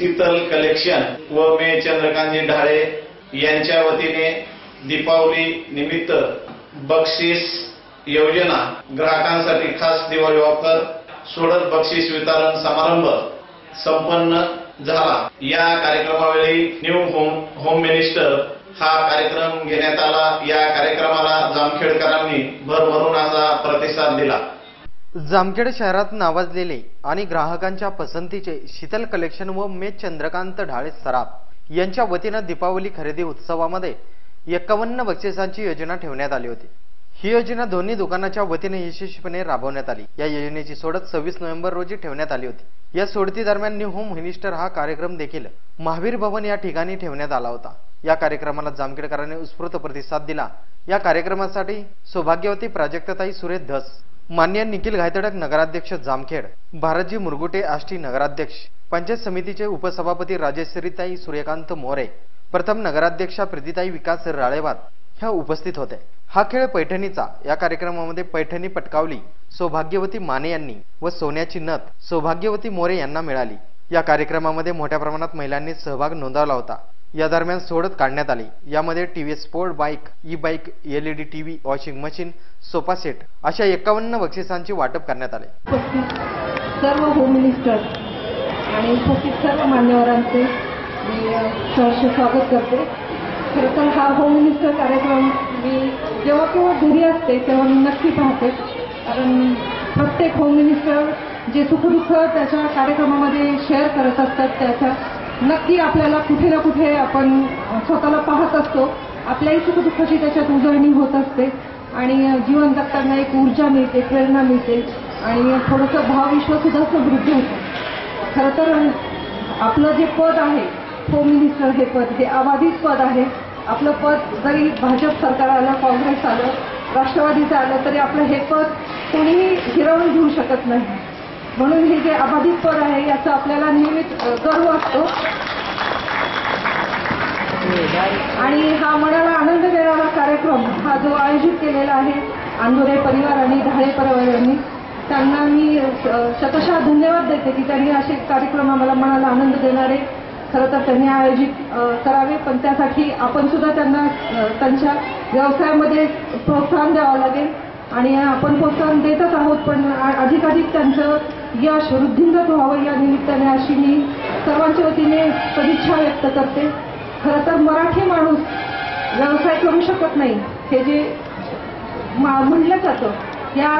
Sheetal collection व मे चंद्रकांतजी ढाळे यांच्या वतीने दीपावली निमित्त बक्षीस योजना ग्राहकांसाठी खास दिवाळी ऑफर सोडत बक्षीस वितरण समारंभ संपन्न झाला. या कार्यक्रमावेळी न्यू होम होम मिनिस्टर हा कार्यक्रम घेण्यात आला. या कार्यक्रमाला जामखेडकरांनी भरभरून असा प्रतिसाद दिला. जामखेड शहरात नावाजलेले आणि ग्राहकांच्या पसंतीचे शीतल कलेक्शन व मे चंद्रकांत ढाळे सराफ यांच्या वतीनं दीपावली खरेदी उत्सवामध्ये एक्कावन्न बक्षिसांची योजना ठेवण्यात आली होती. ही योजना दोन्ही दुकानाच्या वतीने यशस्वीपणे राबवण्यात आली. या योजनेची सोडत सव्वीस नोव्हेंबर रोजी ठेवण्यात आली होती. या सोडती दरम्यान न्यू होम मिनिस्टर हा कार्यक्रम देखील महावीर भवन या ठिकाणी ठेवण्यात आला होता. या कार्यक्रमाला जामखेडकरांनी उत्स्फूर्त प्रतिसाद दिला. या कार्यक्रमासाठी सौभाग्यवती प्राजक्तताई सुरेश धस मान्य निखिल घायतडक नगराध्यक्ष जामखेड भारतजी मुरगुटे आष्टी नगराध्यक्ष पंचायत समितीचे उपसभापती राजेश्वरीताई सूर्यकांत मोरे प्रथम नगराध्यक्षा प्रीतीताई विकास राळेवाद ह्या उपस्थित होते. हा खेळ पैठणीचा. या कार्यक्रमामध्ये पैठणी पटकावली सौभाग्यवती माने यांनी व सोन्याची नथ सौभाग्यवती मोरे यांना मिळाली. या कार्यक्रमामध्ये मोठ्या प्रमाणात महिलांनी सहभाग नोंदवला होता. या दरम्यान सोडत काढण्यात आली. यामध्ये TV sport bike E bike LED TV washing machine sofa set अशा एकावन्न बक्षिसांचे वाटप करण्यात आले. सर्व होम मिनिस्टर आणि उपस्थित सर्व मान्यवरांचे मी सहर्ष स्वागत करते. खरं तर हा होम मिनिस्टर कार्यक्रम मी जेव्हा केव्हा घरी असते तेव्हा मी नक्की पाहते. कारण प्रत्येक होम मिनिस्टर जे सुखदुःख त्याच्या कार्यक्रमामध्ये शेअर करत असतात त्याच्या नक्की आपल्याला कुठे ना कुठे आपण स्वतःला पाहत असतो. आपल्याही सुखदुःखाची त्याच्यात उजळणी होत असते. आणि जीवन जगताना एक ऊर्जा मिळते प्रेरणा मिळते. आणि थोडंसं भावविश्वसुद्धा समृद्ध होतं. खरं तर आपलं जे पद आहे होम मिनिस्टर हे पद हे अबाधित पद आहे. आपलं पद जरी भाजप सरकार आलं काँग्रेस आलं राष्ट्रवादीचं आलं तरी आपलं हे पद कोणीही हिरावून घेऊ शकत नाही. म्हणून हे जे अबाधित पद आहे याचा आपल्याला नियमित गर्व असतो. आणि हा मनाला आनंद देणारा कार्यक्रम हा जो आयोजित केलेला आहे आंदोरे परिवार आणि ढाळे परिवारांनी त्यांना मी शतशः धन्यवाद देते की त्यांनी असे कार्यक्रम आम्हाला मनाला आनंद देणारे. खरं तर त्यांनी आयोजित करावे पण त्यासाठी आपण सुद्धा त्यांना त्यांच्या व्यवसायामध्ये प्रोत्साहन द्यावं लागेल. आणि आपण प्रोत्साहन देतच आहोत पण अधिकाधिक त्यांचं यश वृद्धिंगत व्हावं या निमित्ताने अशी मी सर्वांच्या वतीने सदिच्छा व्यक्त करते. खरं तर मराठी माणूस व्यवसाय करू शकत नाही. हे जे म्हणलं जातं या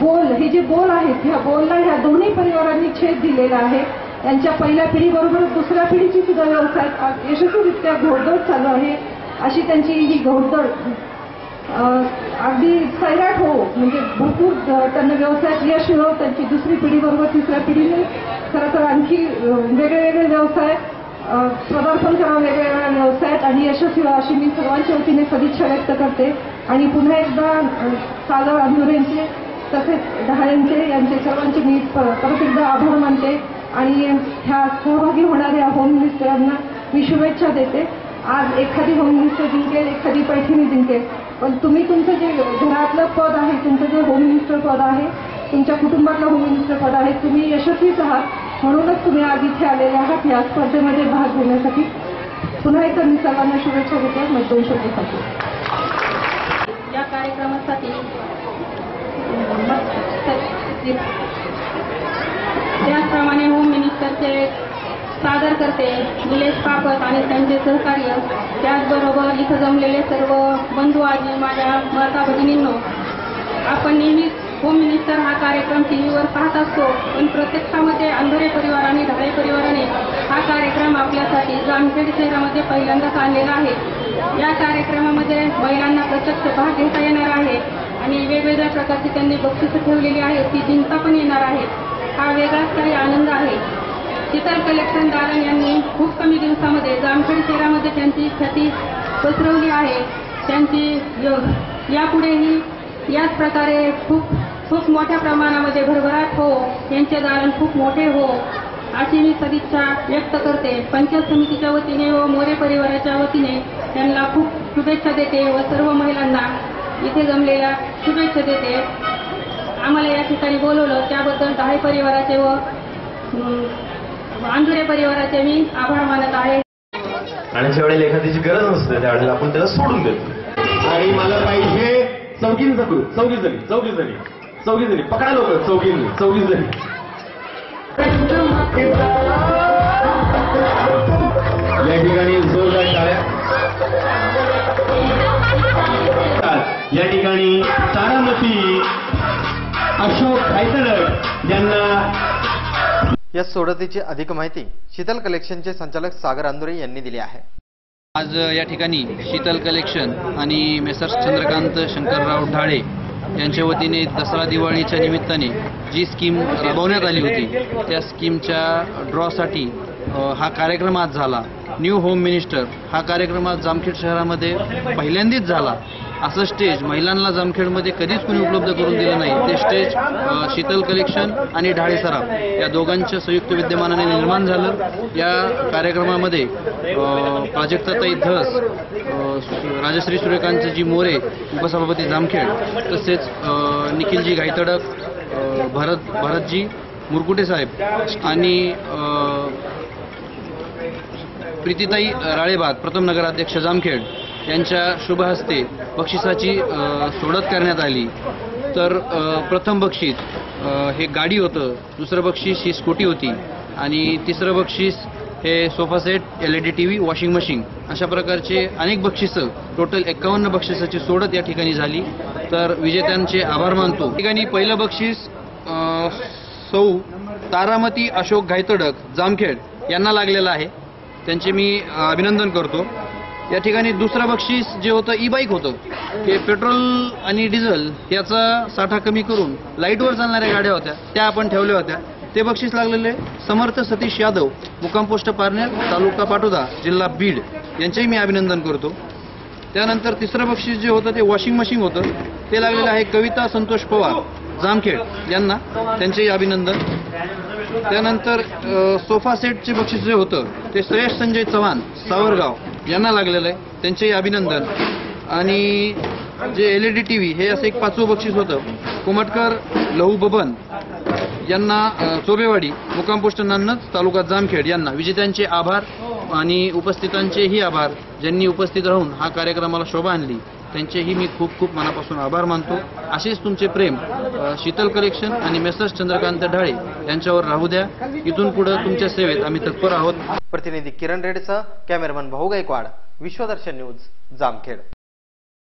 बोल हे जे बोल आहेत ह्या बोलला ह्या दोन्ही परिवारांनी छेद दिलेला आहे. त्यांच्या पहिल्या पिढीबरोबर दुसऱ्या पिढीची सुद्धा व्यवसाय यशस्वीरित्या घोडदौड चालू आहे. अशी त्यांची ही घोडदौड अगदी सैराट हो म्हणजे भरपूर त्यांना व्यवसायात यश हो त्यांची दुसरी पिढीबरोबर तिसऱ्या पिढीने खरं तर आणखी वेगळे वेगळे व्यवसाय प्रदर्शन पदार्पण करावं वेगवेगळ्या व्यवसायात आणि यशस्वी अशी मी सर्वांच्या वतीने सदिच्छा व्यक्त करते. आणि पुन्हा एकदा सागर अंधुरेंचे तसेच डहाळेंचे यांचे सर्वांचे मी परत एकदा आभार मानते. आणि ह्या सहभागी होणाऱ्या होम मिनिस्टरांना मी शुभेच्छा देते. आज एखादी होम मिनिस्टर जिंकेल एखादी पैठणी जिंकेल. पण तुम्ही तुमचं जे घरातलं पद आहे तुमचं जे होम मिनिस्टर पद आहे तुमच्या कुटुंबातलं होम मिनिस्टर पद आहे तुम्ही यशस्वीच आहात. म्हणूनच तुम्ही आज इथे आलेले आहात या स्पर्धेमध्ये भाग घेण्यासाठी. पुन्हा एकदा मी सर्वांना शुभेच्छा देते मतदान दोन या कार्यक्रमासाठी त्याचप्रमाणे होम मिनिस्टरचे सादर करते. निलेश कापत आणि त्यांचे सहकार्य. त्याचबरोबर इथं जमलेले सर्व बंधू आजी माझ्या माता भगिनींनो आपण नेहमीच होम मिनिस्टर हा कार्यक्रम टी व्हीवर पाहत असतो पण प्रत्यक्षामध्ये अंधरे परिवाराने ढाळे परिवाराने हा कार्यक्रम आपल्यासाठी जामखेड शहरामध्ये पहिल्यांदाच आणलेला आहे. या कार्यक्रमामध्ये महिलांना प्रत्यक्ष भाग घेता येणार आहे आणि वेगवेगळ्या प्रकारची त्यांनी बक्षिसं ठेवलेली आहेत ती जिंकता पण येणार आहे हा वेगळाच काही आनंद आहे. शीतल कलेक्शन दालन यांनी खूप कमी दिवसामध्ये जामखेड शहरामध्ये त्यांची ख्याती पसरवली आहे. त्यांची योग यापुढेही याच प्रकारे खूप खूप मोठ्या प्रमाणामध्ये भरभराट हो यांचे दालन खूप मोठे हो अशी मी सदिच्छा व्यक्त करते. पंचायत समितीच्या वतीने व मोरे परिवाराच्या वतीने त्यांना खूप शुभेच्छा देते व सर्व महिलांना इथे जमलेल्या शुभेच्छा देते. आम्हाला या ठिकाणी बोलवलं त्याबद्दल दहा परिवाराचे व अं, अंधुरे परिवाराचे मी आभार मानत आहे. आणि ज्या वेळेला एखाद्याची गरज नसते त्यावेळेला आपण त्याला सोडून देतो. आणि मला पाहिजे चौकींचा ग्रुप चौघी जणी चौघी जणी चौघी जणी पकडा लोक चौघी चौघी जणी या ठिकाणी जोरदार टाळ्या या ठिकाणी तारामती अशोक खायतडक यांना या सोडतीची अधिक माहिती शीतल कलेक्शनचे संचालक सागर अंदुरे यांनी दिली आहे. आज या ठिकाणी शीतल कलेक्शन आणि मेसर्स चंद्रकांत शंकरराव ढाळे यांच्या वतीने दसरा दिवाळीच्या निमित्ताने जी स्कीम राबवण्यात आली होती त्या स्कीमच्या ड्रॉसाठी हा कार्यक्रम आज झाला. न्यू होम मिनिस्टर हा कार्यक्रम आज जामखेड शहरामध्ये पहिल्यांदाच झाला. असं स्टेज महिलांना जामखेडमध्ये कधीच कुणी उपलब्ध करून दिलं नाही. ते स्टेज शीतल कलेक्शन आणि ढाळे सराफ या दोघांच्या संयुक्त विद्यमानाने निर्माण झालं. या कार्यक्रमामध्ये प्राजक्ताताई धस अ, सु- राजश्री सूर्यकांतजी मोरे उपसभापती जामखेड तसेच निखिलजी गायतडक भरत भरतजी मुरकुटे साहेब आणि प्रीतिताई प्रीतीताई राळेबाग प्रथम नगराध्यक्ष जामखेड. यांच्या शुभ हस्ते बक्षिसाची सोडत करण्यात आली. तर प्रथम बक्षीस हे गाडी होतं. दुसरं बक्षीस ही स्कूटी होती. आणि तिसरं बक्षीस हे sofa set L E D T V washing machine अशा प्रकारचे अनेक बक्षिसं टोटल एकावन्न बक्षिसाची सोडत या ठिकाणी झाली. तर विजेत्यांचे आभार मानतो. ठिकाणी पहिलं बक्षीस सौ तारामती अशोक घायतडक जामखेड यांना लागलेलं आहे. त्यांचे मी अभिनंदन करतो. या ठिकाणी दुसरं बक्षीस जे होतं ई बाईक होतं ते पेट्रोल आणि डिझेल याचा साठा कमी करून लाईटवर चालणाऱ्या गाड्या होत्या त्या आपण ठेवल्या होत्या. ते बक्षीस लागलेले समर्थ सतीश यादव मुक्काम पोस्ट पारनेर तालुका पाटोदा जिल्हा बीड यांचेही मी अभिनंदन करतो. त्यानंतर तिसरं बक्षीस जे होतं ते वॉशिंग मशीन होतं. ते लागलेलं आहे कविता संतोष पवार जामखेड यांना. त्यांचेही अभिनंदन. त्यानंतर सोफा सेटचे बक्षीस जे होतं ते श्रेयस संजय चव्हाण सावरगाव. यांना लागलेलं आहे. त्यांचेही अभिनंदन. आणि जे L E D T V हे असं एक पाचवं बक्षीस होतं. कुमटकर लहू बबन यांना चोबेवाडी मुक्काम पोस्ट तालुका जामखेड यांना विजेत्यांचे आभार आणि उपस्थितांचेही आभार. ज्यांनी उपस्थित राहून हा कार्यक्रमाला शोभा आणली. त्यांचेही मी खूप खूप मनापासून आभार मानतो. असेच तुमचे प्रेम शीतल कलेक्शन आणि मेसर्स चंद्रकांत ढाळे यांच्यावर राहू द्या. इथून पुढे तुमच्या सेवेत आम्ही तत्पर आहोत. प्रतिनिधी किरण रेडचा कॅमेरामन भाऊ गायकवाड विश्वदर्शन न्यूज जामखेड.